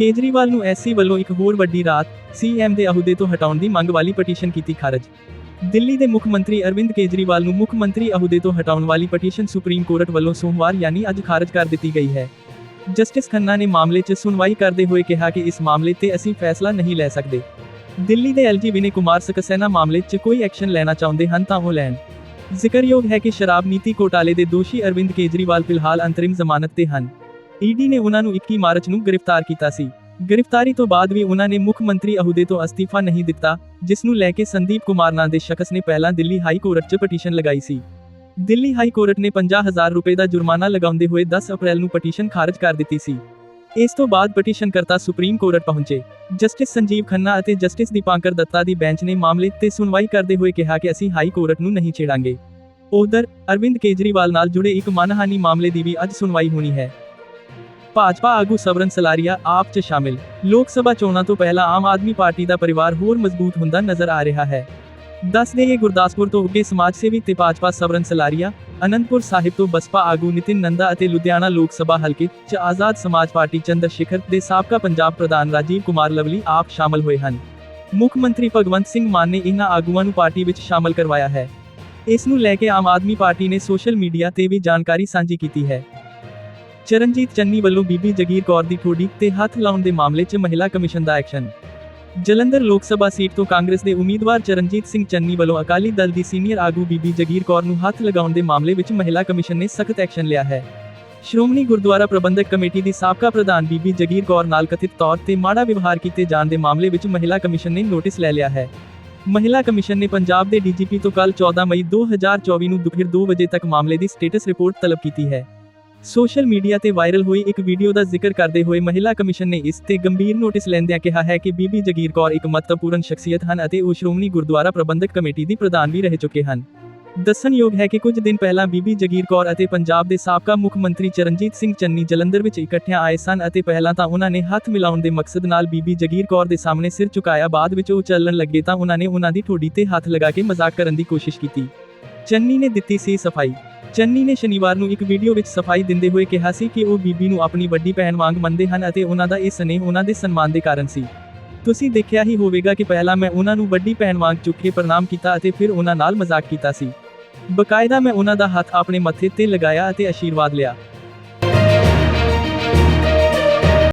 ਕੇਜਰੀਵਾਲ ਨੂੰ ਐਸਸੀ ਵੱਲੋਂ ਇੱਕ ਹੋਰ ਵੱਡੀ ਰਾਤ ਸੀਐਮ ਦੇ ਅਹੁਦੇ ਤੋਂ ਹਟਾਉਣ ਦੀ ਮੰਗ ਵਾਲੀ ਪਟੀਸ਼ਨ ਕੀਤੀ ਖਾਰਜ। ਦਿੱਲੀ ਦੇ ਮੁੱਖ ਮੰਤਰੀ ਅਰਵਿੰਦ ਕੇਜਰੀਵਾਲ ਨੂੰ ਮੁੱਖ ਮੰਤਰੀ ਅਹੁਦੇ ਤੋਂ ਹਟਾਉਣ ਵਾਲੀ ਪਟੀਸ਼ਨ ਸੁਪਰੀਮ ਕੋਰਟ ਵੱਲੋਂ ਸੋਮਵਾਰ ਯਾਨੀ ਅੱਜ ਖਾਰਜ ਕਰ ਦਿੱਤੀ ਗਈ ਹੈ। ਜਸਟਿਸ ਖੰਨਾ ਨੇ ਮਾਮਲੇ 'ਚ ਸੁਣਵਾਈ ਕਰਦੇ ਹੋਏ ਕਿਹਾ ਕਿ ਇਸ ਮਾਮਲੇ ਤੇ ਅਸੀਂ ਫੈਸਲਾ ਨਹੀਂ ਲੈ ਸਕਦੇ। ਦਿੱਲੀ ਦੇ ਐਲਜੀ ਵਿਨੇ ਕੁਮਾਰ ਸਕਸੈਨਾ ਮਾਮਲੇ 'ਚ ਕੋਈ ਐਕਸ਼ਨ ਲੈਣਾ ਚਾਹੁੰਦੇ ਹਨ ਤਾਂ ਉਹ ਲੈਣ। ਜ਼ਿਕਰਯੋਗ ਹੈ ਕਿ ਸ਼ਰਾਬ ਨੀਤੀ ਘੋਟਾਲੇ ਦੇ ਦੋਸ਼ੀ ਅਰਵਿੰਦ ਕੇਜਰੀਵਾਲ ਫਿਲਹਾਲ ਅੰਤਰਿਮ ਜ਼ਮਾਨਤ ਤੇ ਹਨ। ਈਡੀ ਨੇ ਉਹਨਾਂ ਨੂੰ 21 ਮਾਰਚ ਨੂੰ ਗ੍ਰਿਫਤਾਰ ਕੀਤਾ ਸੀ। ਗ੍ਰਿਫਤਾਰੀ ਤੋਂ ਬਾਅਦ ਵੀ ਉਹਨਾਂ ਨੇ ਮੁੱਖ ਮੰਤਰੀ ਅਹੁਦੇ ਤੋਂ ਅਸਤੀਫਾ ਨਹੀਂ ਦਿੱਤਾ, ਜਿਸ ਨੂੰ ਲੈ ਕੇ ਸੰਦੀਪ ਕੁਮਾਰ ਨਾਂ ਦੇ ਸ਼ਖਸ ਨੇ ਪਹਿਲਾਂ ਦਿੱਲੀ ਹਾਈ ਕੋਰਟ 'ਚ ਪਟੀਸ਼ਨ ਲਗਾਈ ਸੀ। ਦਿੱਲੀ ਹਾਈ ਕੋਰਟ ਨੇ 50000 ਰੁਪਏ ਦਾ ਜੁਰਮਾਨਾ ਲਗਾਉਂਦੇ ਹੋਏ 10 ਅਪ੍ਰੈਲ ਨੂੰ ਪਟੀਸ਼ਨ ਖਾਰਜ ਕਰ ਦਿੱਤੀ ਸੀ। ਇਸ ਤੋਂ ਬਾਅਦ ਪਟੀਸ਼ਨਕਰਤਾ ਸੁਪਰੀਮ ਕੋਰਟ ਪਹੁੰਚੇ। ਜਸਟਿਸ ਸੰਜੀਵ ਖੰਨਾ ਅਤੇ ਜਸਟਿਸ ਦੀਪਾਂਕਰ ਦੱਤਾ ਦੀ ਬੈਂਚ ਨੇ ਮਾਮਲੇ ਤੇ ਸੁਣਵਾਈ ਕਰਦੇ ਹੋਏ ਕਿਹਾ ਕਿ ਅਸੀਂ ਹਾਈ ਕੋਰਟ ਨੂੰ ਨਹੀਂ ਛੇੜਾਂਗੇ। ਉਧਰ, ਅਰਵਿੰਦ ਕੇਜਰੀਵਾਲ ਨਾਲ ਜੁੜੇ ਇੱਕ ਮਾਨਹਾਨੀ ਮਾਮਲੇ ਦੀ ਵੀ ਅੱਜ ਸੁਣਵਾਈ ਹੋਣੀ ਹੈ। ਭਾਜਪਾ ਆਗੂ ਸਵਰਨ ਸਲਾਰੀਆ ਆਪ 'ਚ ਸ਼ਾਮਿਲ। ਲੋਕ ਸਭਾ ਚੋਣਾਂ ਤੋਂ ਪਹਿਲਾਂ ਆਮ ਆਦਮੀ ਪਾਰਟੀ ਦਾ ਪਰਿਵਾਰ ਹੋਰ ਮਜ਼ਬੂਤ ਹੁੰਦਾ ਨਜ਼ਰ ਆ ਰਿਹਾ ਹੈ। ਦੱਸ ਦੇਈਏ ਗੁਰਦਾਸਪੁਰ ਤੋਂ ਉੱਗੇ ਸਮਾਜ ਸੇਵੀ ਤੇ ਭਾਜਪਾ ਸਵਰਨ ਸਲਾਰੀਆ, ਅਨੰਦਪੁਰ ਸਾਹਿਬ ਤੋਂ ਬਸਪਾ ਆਗੂ ਨਿਤਿਨ ਨੰਦਾ ਅਤੇ ਲੁਧਿਆਣਾ ਲੋਕ ਸਭਾ ਹਲਕੇ 'ਚ ਆਜ਼ਾਦ ਸਮਾਜ ਪਾਰਟੀ ਚੰਦਰ ਸ਼ੇਖਰ ਦੇ ਸਾਬਕਾ ਪੰਜਾਬ ਪ੍ਰਧਾਨ ਰਾਜੀਵ ਕੁਮਾਰ ਲਵਲੀ ਆਪ ਸ਼ਾਮਲ ਹੋਏ ਹਨ। ਮੁੱਖ ਮੰਤਰੀ ਭਗਵੰਤ ਸਿੰਘ ਮਾਨ ਨੇ ਇਹਨਾਂ ਆਗੂਆਂ ਨੂੰ ਪਾਰਟੀ ਵਿੱਚ ਸ਼ਾਮਲ ਕਰਵਾਇਆ ਹੈ। ਇਸ ਨੂੰ ਲੈ ਕੇ ਆਮ ਆਦਮੀ ਪਾਰਟੀ ਨੇ ਸੋਸ਼ਲ ਮੀਡੀਆ ਤੇ ਵੀ ਜਾਣਕਾਰੀ ਸਾਂਝੀ ਕੀਤੀ ਹੈ। ਚਰਨਜੀਤ ਚੰਨੀ ਵੱਲੋਂ ਬੀਬੀ ਜਗੀਰ ਕੌਰ ਦੀ ਠੋਡੀ ਤੇ ਹੱਥ ਲਾਉਣ ਦੇ ਮਾਮਲੇ 'ਚ ਮਹਿਲਾ ਕਮਿਸ਼ਨ ਦਾ ਐਕਸ਼ਨ। ਜਲੰਧਰ ਲੋਕ ਸਭਾ ਸੀਟ ਤੋਂ ਕਾਂਗਰਸ ਦੇ ਉਮੀਦਵਾਰ ਚਰਨਜੀਤ ਸਿੰਘ ਚੰਨੀ ਵੱਲੋਂ ਅਕਾਲੀ ਦਲ ਦੀ ਸੀਨੀਅਰ ਆਗੂ ਬੀਬੀ ਜਗੀਰ ਕੌਰ ਨੂੰ ਹੱਥ ਲਗਾਉਣ ਦੇ ਮਾਮਲੇ ਵਿੱਚ ਮਹਿਲਾ ਕਮਿਸ਼ਨ ਨੇ ਸਖਤ ਐਕਸ਼ਨ ਲਿਆ ਹੈ। ਸ਼੍ਰੋਮਣੀ ਗੁਰਦੁਆਰਾ ਪ੍ਰਬੰਧਕ ਕਮੇਟੀ ਦੀ ਸਾਬਕਾ ਪ੍ਰਧਾਨ ਬੀਬੀ ਜਗੀਰ ਕੌਰ ਨਾਲ ਕਥਿਤ ਤੌਰ ਤੇ ਮਾੜਾ ਵਿਵਹਾਰ ਕੀਤੇ ਜਾਣ ਦੇ ਮਾਮਲੇ ਵਿੱਚ ਮਹਿਲਾ ਕਮਿਸ਼ਨ ਨੇ ਨੋਟਿਸ ਲੈ ਲਿਆ ਹੈ। ਮਹਿਲਾ ਕਮਿਸ਼ਨ ਨੇ ਪੰਜਾਬ ਦੇ ਡੀਜੀਪੀ ਤੋਂ ਕੱਲ 14 ਮਈ 2024 ਨੂੰ ਦੁਪਹਿਰ 2 ਵਜੇ ਤੱਕ ਮਾਮਲੇ ਦੀ ਸਟੇਟਸ ਰਿਪੋਰਟ ਤਲਬ ਕੀਤੀ ਹੈ। ਸੋਸ਼ਲ ਮੀਡੀਆ ਤੇ ਵਾਇਰਲ ਹੋਈ ਇੱਕ ਵੀਡੀਓ ਦਾ ਜ਼ਿਕਰ ਕਰਦੇ ਹੋਏ ਮਹਿਲਾ ਕਮਿਸ਼ਨ ਨੇ ਇਸ ਤੇ ਗੰਭੀਰ ਨੋਟਿਸ ਲੈਂਦਿਆਂ ਕਿਹਾ ਹੈ ਕਿ ਬੀਬੀ ਜਗੀਰ ਕੌਰ ਇੱਕ ਮਹੱਤਵਪੂਰਨ ਸ਼ਖਸੀਅਤ ਹਨ ਅਤੇ ਉਹ ਸ਼੍ਰੋਮਣੀ ਗੁਰਦੁਆਰਾ ਪ੍ਰਬੰਧਕ ਕਮੇਟੀ ਦੀ ਪ੍ਰਧਾਨ ਵੀ ਰਹਿ ਚੁੱਕੇ ਹਨ। ਦੱਸਣਯੋਗ ਹੈ ਕਿ ਕੁਝ ਦਿਨ ਪਹਿਲਾਂ ਬੀਬੀ ਜਗੀਰ ਕੌਰ ਅਤੇ ਪੰਜਾਬ ਦੇ ਸਾਬਕਾ ਮੁੱਖ ਮੰਤਰੀ ਚਰਨਜੀਤ ਸਿੰਘ ਚੰਨੀ ਜਲੰਧਰ ਵਿੱਚ ਇਕੱਠਿਆਂ ਆਏ ਸਨ ਅਤੇ ਪਹਿਲਾਂ ਤਾਂ ਉਹਨਾਂ ਨੇ ਹੱਥ ਮਿਲਾਉਣ ਦੇ ਮਕਸਦ ਨਾਲ ਬੀਬੀ ਜਗੀਰ ਕੌਰ ਦੇ ਸਾਹਮਣੇ ਸਿਰ ਝੁਕਾਇਆ। ਬਾਅਦ ਵਿੱਚ ਉਹ ਚੱਲਣ ਲੱਗੇ ਤਾਂ ਉਹਨਾਂ ਨੇ ਉਹਨਾਂ ਦੀ ਠੋਡੀ ਤੇ ਹੱਥ ਲਗਾ ਕੇ ਮਜ਼ਾਕ ਕਰਨ ਦੀ ਕੋਸ਼ਿਸ਼ ਕੀਤੀ। ਚੰਨੀ ਨੇ ਦਿੱਤੀ ਸੀ ਸਫ਼ਾਈ। ਚੰਨੀ ਨੇ ਸ਼ਨੀਵਾਰ ਨੂੰ ਇੱਕ ਵੀਡੀਓ ਵਿੱਚ ਸਫ਼ਾਈ ਦਿੰਦੇ ਹੋਏ ਕਿਹਾ ਸੀ ਕਿ ਉਹ ਬੀਬੀ ਨੂੰ ਆਪਣੀ ਵੱਡੀ ਭੈਣ ਵਾਂਗ ਮੰਨਦੇ ਹਨ ਅਤੇ ਉਹਨਾਂ ਦਾ ਇਹ ਸਨੇਹ ਉਹਨਾਂ ਦੇ ਸਨਮਾਨ ਦੇ ਕਾਰਨ ਸੀ। ਤੁਸੀਂ ਦੇਖਿਆ ਹੀ ਹੋਵੇਗਾ ਕਿ ਪਹਿਲਾਂ ਮੈਂ ਉਹਨਾਂ ਨੂੰ ਵੱਡੀ ਭੈਣ ਵਾਂਗ ਚੁੱਕ ਕੇ ਪ੍ਰਣਾਮ ਕੀਤਾ ਅਤੇ ਫਿਰ ਉਹਨਾਂ ਨਾਲ ਮਜ਼ਾਕ ਕੀਤਾ ਸੀ। ਬਕਾਇਦਾ ਮੈਂ ਉਹਨਾਂ ਦਾ ਹੱਥ ਆਪਣੇ ਮੱਥੇ ਤੇ ਲਗਾਇਆ ਅਤੇ ਆਸ਼ੀਰਵਾਦ ਲਿਆ।